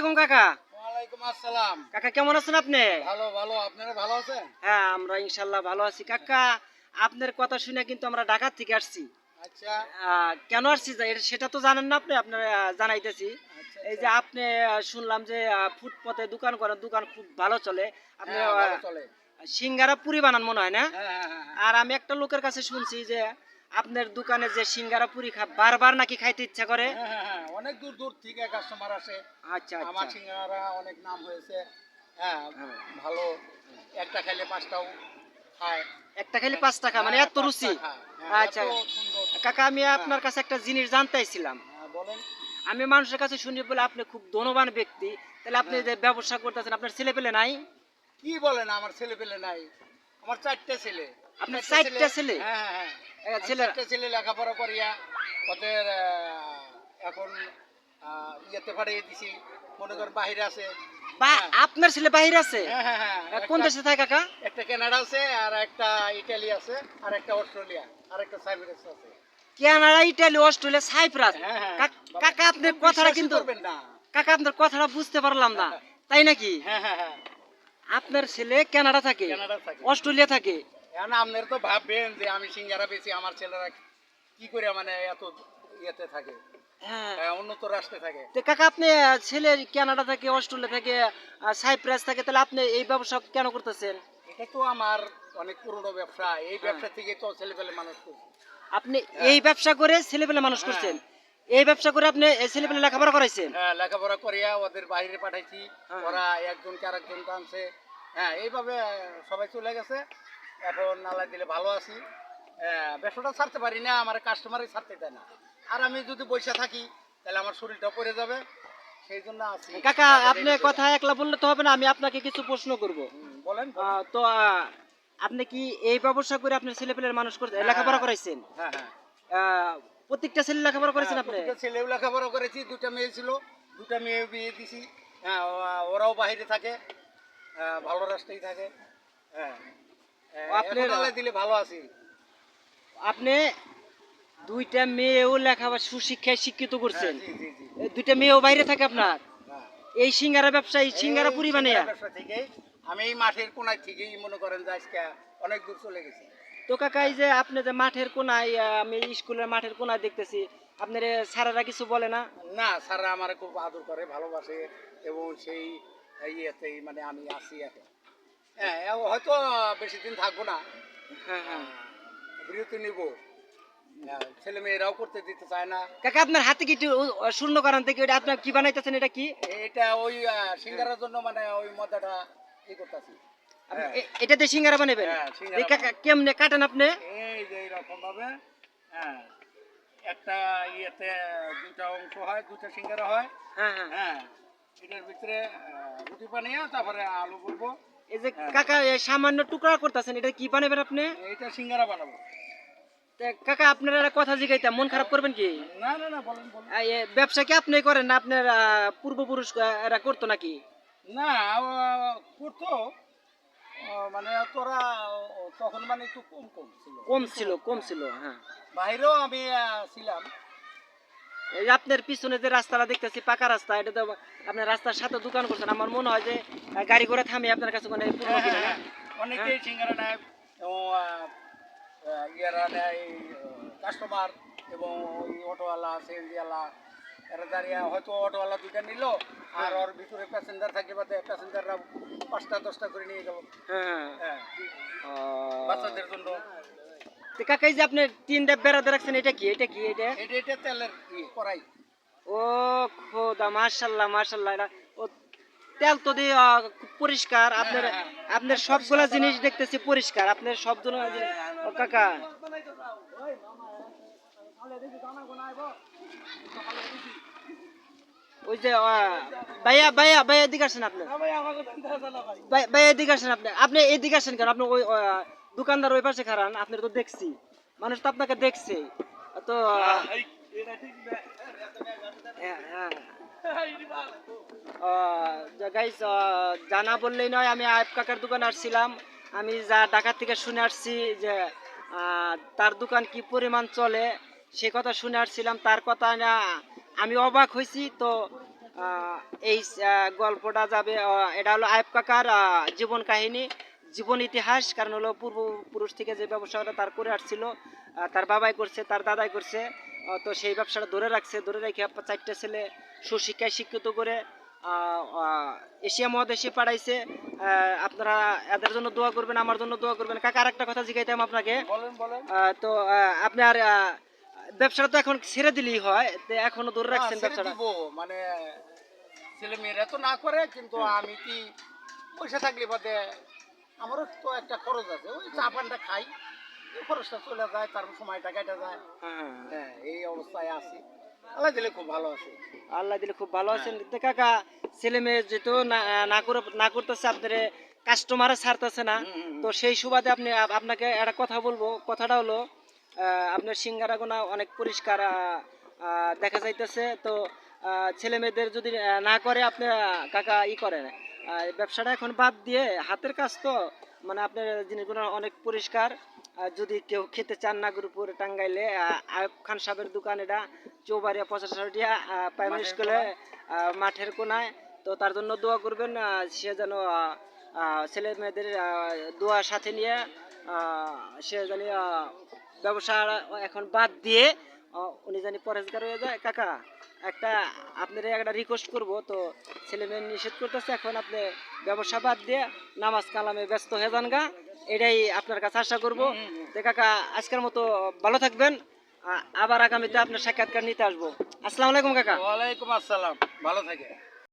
আলাইকুম কাকা। ওয়ালাইকুম আসসালাম। কাকা কেমন আছেন আপনি? ভালো ভালো। আপনারা ভালো আছেন? হ্যাঁ আমরা ভালো আছি। কাকা আপনার কথা শুনে কিন্তু আমরা ঢাকা থেকে আসছি। আচ্ছা। কেন আসছি যা- সেটা তো জানেন না আপনি আপনার জানাইতেছি। আচ্ছা, এই যে আপনি শুনলাম যে ফুটপথে দোকান করেন দোকান খুব ভালো চলে। আপনি হ্যাঁ, সিঙ্গারা পুরি বানান মনে হয় না? হ্যাঁ হ্যাঁ। আর আমি একটা লোকের কাছে শুনছি যে আপনার দোকানে যে সিঙ্গারা পুরি খা বারবার নাকি খাইতে ইচ্ছা করে? হ্যাঁ, হ্যাঁ, হ্যাঁ, অনেক দূর দূর থেকে কাস্টমার আসে। আচ্ছা আমার আচ্ছা সিঙ্গারা অনেক নাম হয়েছে। হ্যাঁ। ভালো। একটা খেলে পাঁচটাও খায়। একটা খালি পাঁচ টাকা মানে এত রুচি? আচ্ছা। কাকা আমি আপনার কাছে একটা জিনিস জানতেছিলাম বলেন। আমি মানুষের কাছে শুনি বলে আপনি খুব ধনবান ব্যক্তি। তাহলে আপনি যে ব্যবসা করতেছেন আপনার ছেলে পেলে নাই? কি বলেন আমার ছেলে পেলে নাই। আমার চারটে ছেলে। আপনার চারটে ছেলে? হ্যাঁ হ্যাঁ হ্যাঁ। চারটে ছেলে লেখাপড়া করিয়া ওদের এখন ইয়েতে পাঠিয়ে দিছি। মনে কর বাহিরে আছে। বা হ্যাঁ। আপনার ছেলে বাহির আছে? হ্যাঁ কোন দেশে থাকে কাকা? একটা কানাডা আছে আর একটা ইটালি আছে আর একটা অস্ট্রেলিয়া আর একটা সাইপ্রাস আছে। Canada Italy Australia Cyprus. কাকা আপনার কথাটা কিন্তু কাকা আপনার কথাটা বুঝতে পারলাম না। তাই নাকি? হ্যাঁ হ্যাঁ হ্যাঁ। আপনার ছেলে কানাডা থাকে কানাডা থাকে। অস্ট্রেলিয়া থাকে। এখন আপনার তো ভাববেন যে আমি সিঙ্গারা বেশি আমার ছেলেরা কি করে মানে এত ইয়েতে থাকে? হ্যাঁ। উন্নত রাষ্ট্রে থাকে। তো কাকা আপনি ছেলে কানাডা থেকে অস্ট্রেলিয়া থেকে সাইপ্রাস থাকে তাহলে আপনি এই ব্যবসা কেন করতেছেন? এটা তো আমার অনেক পুরনো ব্যবসা। এই ব্যবসা থেকে তো ছেলে পেলে মানুষ আপনি এই ব্যবসা করে ছেলে পেলে মানুষ করছেন? এই ব্যবসা করে আপনি ছেলে পেলে লেখাপড়া করাইছেন? হ্যাঁ লেখাপড়া করিয়া ওদের বাইরে পাঠাইছি। হ্যাঁ। ওরা একজনকে আরেকজন টানছে হ্যাঁ এইভাবে সবাই চলে গেছে। এখন আল্লাহ দিলে ভালো আছি। হ্যাঁ, ব্যবসাটা ছাড়তে পারি না আমার কাস্টমারই ছাড়তে দেয় না। আর আমি যদি বসে থাকি তাহলে আমার শরীরটা পড়ে যাবে। সেই জন্য আছি। কাকা আপনি কথা একলা বললে তো হবে না আমি আপনাকে কিছু প্রশ্ন করব। বলেন তো আপনি কি এই ব্যবসা করে আপনার ছেলে পেলের মানুষ করতে লেখাপড়া করাইছেন? হ্যাঁ হ্যাঁ। প্রত্যেকটা ছেলে লেখাপড়া করেছেন হ্যাঁ, আপনি? ছেলেও লেখাপড়া করেছি দুটা মেয়ে ছিল দুটা মেয়ে বিয়ে দিছি। হ্যাঁ ওরাও বাইরে থাকে হ্যাঁ, ভালো রাস্তায় থাকে হ্যাঁ। আপনার- দিলে ভালো আছি। আপনি দুইটা মেয়েও লেখাপড়া সুশিক্ষায় শিক্ষিত করছেন। হ্যাঁ, দুইটা মেয়েও বাইরে থাকে আপনার। এই সিঙ্গারা ব্যবসা এই সিঙ্গারা পুরি বানিয়া আমি এই মাঠের কোনায় থেকেই মনে করেন যে আজকে অনেক দূর চলে গেছি। তো কাকা এই যে আপনি যে মাঠের কোনায় আমি স্কুলের মাঠের কোনায় দেখতেছি আপনার স্যারেরা কিছু বলে না? না স্যাররা আমার খুব আদর করে ভালোবাসে এবং সেই ইয়েতেই মানে আমি আসি এখন। হ্যাঁ হয়তো বেশি দিন থাকব না। হ্যাঁ হ্যাঁ। বিরতি নিব। ছেলে মেয়েরাও করতে দিতে চায় না। কাকা আপনার হাতে কি শূন্য করান থেকে ওটা আপনার কি বানাইতেছেন এটা কি? এটা ওই সিঙ্গারার জন্য মানে ওই মজাটা ই করতেছি। এটাতে সিঙ্গারা বানাবেন? হ্যাঁ, কেমনে কাটেন আপনি? এই যে এইরকম ভাবে হ্যাঁ। একটা ইয়েতে দুটা অংশ হয় দুটা সিঙ্গারা হয়। হ্যাঁ হ্যাঁ। হ্যাঁ এটার ভিতরে রুটি বানিয়ে তারপরে আলু করব এই যে হ্যাঁ। কাকা সামান্য টুকরা করতেছেন এটা কি বানাবেন আপনি? এইটা সিঙ্গারা বানাবো। কাকা আপনারা একটা কথা জিগাইতাম মন খারাপ করবেন কি? না না না বলেন বলেন। ব্যবসা কি আপনি করেন না আপনার পূর্বপুরুষ এরা করতো নাকি? না করতো। মানে তোরা তখন মানে একটু কম কম ছিল। কম ছিল কম ছিল হ্যাঁ। বাইরেও আমি ছিলাম। এই আপনার পিছনে যে রাস্তাটা দেখতেছি পাকা রাস্তা এটা তো আপনার রাস্তার সাথে দোকান করছেন। আমার মনে হয় যে গাড়ি ঘোড়া থামে আপনার কাছে মানে পূর্ণ হ্যাঁ। অনেকেই সিঙ্গারা নেয় এবং আহ, নেয় কাস্টমার এবং ওই অটোওয়ালা সিএনজিওয়ালা এরা দাঁড়িয়ে হয়তো অটোওয়ালা দুইটা নিল আর ওর ভিতরে প্যাসেঞ্জার বাদে প্যাসেঞ্জাররা পাঁচটা দশটা করে নিয়ে গেল হ্যাঁ। হ্যাঁ। বাচ্চাদের জন্য। কাকা যে আপনি তিনটা বেড়াতে রাখছেন এটা কি? এটা কি? এটা? এটা এটা তেলের ই করাই ও খোদা মাশাল্লাহ মাশাল্লাহ এটা ও তেল তো দিয়ে খুব পরিষ্কার। আপনার হ্যাঁ, আপনার সবগুলা জিনিস দেখতেছি পরিষ্কার। আপনার সব কাকা। ওই যে ভাইয়া ভাইয়া ভাইয়া এদিকে আসেন আপনি। ভাইয়া এদিকে আসেন আপনি। আপনি এদিকে আসেন কেন? আপনি ওই দোকানদার ওই পাশে খারান আপনি তো দেখছি। মানুষ তো আপনাকে দেখছে। তো আহ, হ্যাঁ, হ্যাঁ। গাইস জানা বললেই নয় আমি আয়ব কাকার দোকানে আসছিলাম। আমি যা ঢাকা থেকে শুনে আসছি যে আহ, তার দোকান কি পরিমাণ চলে সে কথা শুনে আসছিলাম। তার কথা না আমি অবাক হয়েছি তো এই গল্পটা যাবে এটা হলো আয়ব কাকার জীবন কাহিনী জীবন ইতিহাস কারণ হলো পূর্বপুরুষ থেকে যে ব্যবসাটা তার করে আসছিল তার বাবাই করছে তার দাদাই করছে তো সেই ব্যবসাটা ধরে রাখছে ধরে রেখে চারটে ছেলে সুশিক্ষায় শিক্ষিত করে এশিয়া মহাদেশে পাঠাইছে আহ, আপনারা এদের জন্য দোয়া করবেন আমার জন্য দোয়া করবেন। কাকা আরেকটা কথা জিজ্ঞাইতাম আপনাকে। তো আপনার ব্যবসাটা তো এখন ছেড়ে দিলেই হয় এখনও ধরে রাখছেন ব্যবসাটা? মানে ছেলে মেয়েরা তো না করে কিন্তু আমি কি পয়সা থাকলে বাদে আমারও তো একটা খরচ আছে ওই চা পানটা খাই এই খরচটা চলে যায় তারপর সময়টা কেটে যায়। হ্যাঁ। হ্যাঁ এই অবস্থায় আছি। আল্লাহ দিলে খুব ভালো আছে। আল্লাহ দিলে খুব ভালো আছেন। কাকা ছেলে মেয়ে যেহেতু না করে না করতেছে আপনার কাস্টমারে ছাড়তেছে না। তো সেই সুবাদে আপনি আপনাকে একটা কথা বলব কথাটা হলো আপনার সিঙ্গারাগোনা অনেক পরিষ্কার দেখা যাইতেছে। তো ছেলে মেয়েদের যদি না করে আপনি কাকা ই করেন। ব্যবসাটা এখন বাদ দিয়ে হাতের কাজ তো মানে আপনার জিনিসগুলো অনেক পরিষ্কার। যদি কেউ খেতে চান নাগরপুর টাঙ্গাইলে আয়ুব খান সাহেবের দোকান এটা চৌবাড়িয়া পঞ্চাশ টিয়া প্রাইমারি স্কুলে মাঠের কোনায়। তো তার জন্য দোয়া করবেন সে যেন ছেলে মেয়েদের দোয়া সাথে নিয়ে সে জানি আহ, ব্যবসা এখন বাদ দিয়ে উনি জানি পরেজগার হয়ে যায়। কাকা একটা আপনার একটা রিকোয়েস্ট করব তো ছেলে মেয়ে নিষেধ করতেছে এখন আপনি ব্যবসা বাদ দিয়ে নামাজ কালামে ব্যস্ত হয়ে যান গা। এটাই আপনার কাছে আশা করব। তো কাকা আজকের মতো ভালো থাকবেন। আবার আগামীতে আপনার সাক্ষাৎকার নিতে আসব। আসসালামু আলাইকুম কাকা। ওয়ালাইকুম আসসালাম। ভালো থাকে